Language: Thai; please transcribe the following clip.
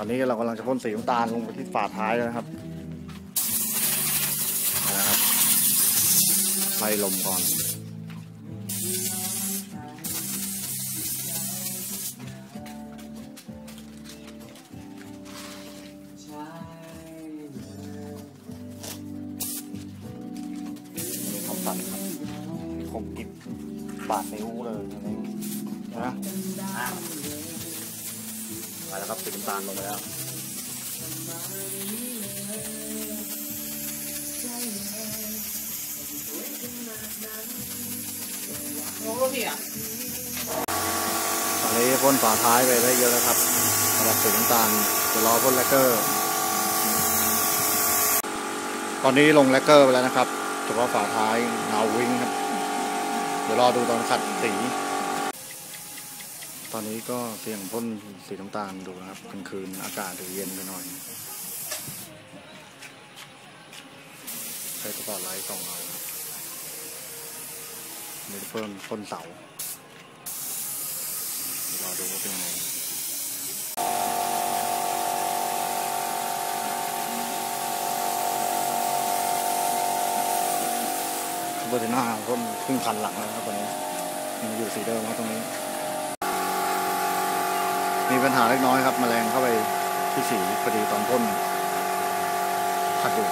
ตอนนี้เรากำลังจะพ่นสีน้ำตาลลงไปที่ฝาท้ายแล้วนะครับนะครับไล่ลมก่อนมีคำสั่งครับคมกิบบาดนิ้วเลยนนี้นะ อะไปแล้วครับสีน้ำตาลลงไปแล้วโอ้พี่อะตอนนี้พ่นฝาท้ายไปได้เยอะแล้วครับสำหรับสีน้ำตาลจะรอพ่นแลกเกอร์ ตอนนี้ลงแลกเกอร์ไปแล้วนะครับเฉพาะฝาท้ายเงาวิ่งครับ เดี๋ยวรอดูตอนขัดสี ตอนนี้ก็เสี่ยงพ่นสีน้ำตาลดูนะครับกลางคืนอากาศจะเย็นไปหน่อย ใช้สปอตไลท์ส่องเอามีเพิ่มพ่นเสา รอดูว่าเป็นยังไงเบอร์เทน่าพ่นครึ่งคันหลังแล้วครับตอนนี้ยังอยู่สีเดิมครับตรงนี้ มีปัญหาเล็กน้อยครับแมลงเข้าไปที่สีพอดีตอนพ่นขัดอยู่